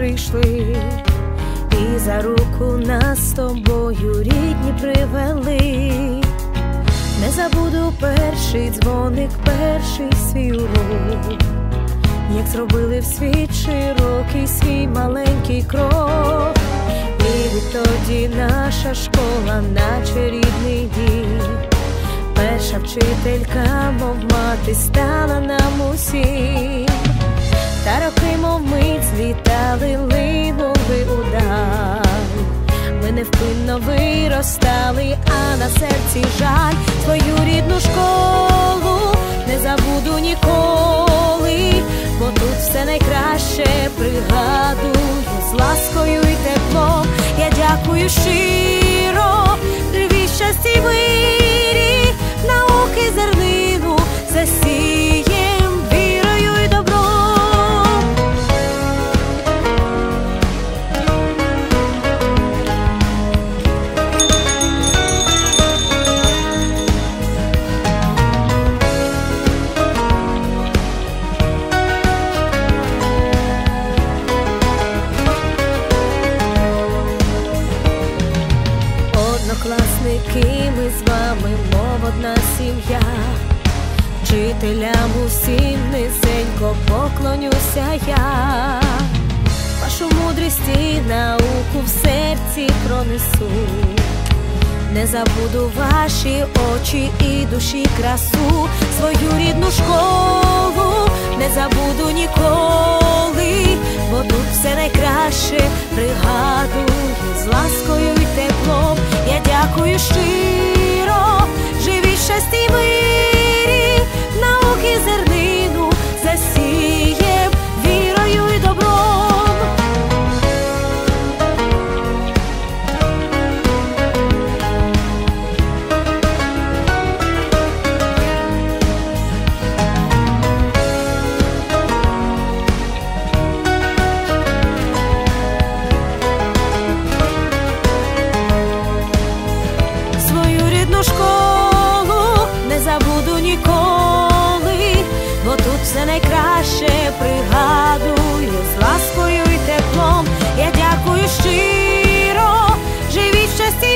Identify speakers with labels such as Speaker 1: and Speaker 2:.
Speaker 1: прийшли, і за руку нас з тобою рідні привели. Не забуду перший дзвоник, перший свій урок, як зробили в світ широкий свій маленький крок, і відтоді наша школа, наче рідний дім. Перша вчителька, мов мати, стала нам усім, та роки, мов мить, злітали, линули удаль. Ми невпинно виростали, а на серці жаль твою рідну школу не забуду ніколи, бо тут все найкраще пригадую з ласкою і теплом. Я дякую щиро, живі щасті й мирі, науки зернину Однокласники, ми з вами, мов одна сім'я, вчителям усім низенько поклонюся я, вашу мудрість і науку в серці пронесу, не забуду ваші очі і душі красу, свою рідну школу, не забуду ніколи, бо тут все найкраще пригадую. З ласкою й теплом. Я дякую щиро, живі все найкраще пригадую з ласкою і теплом. Я дякую щиро, живіть щасті.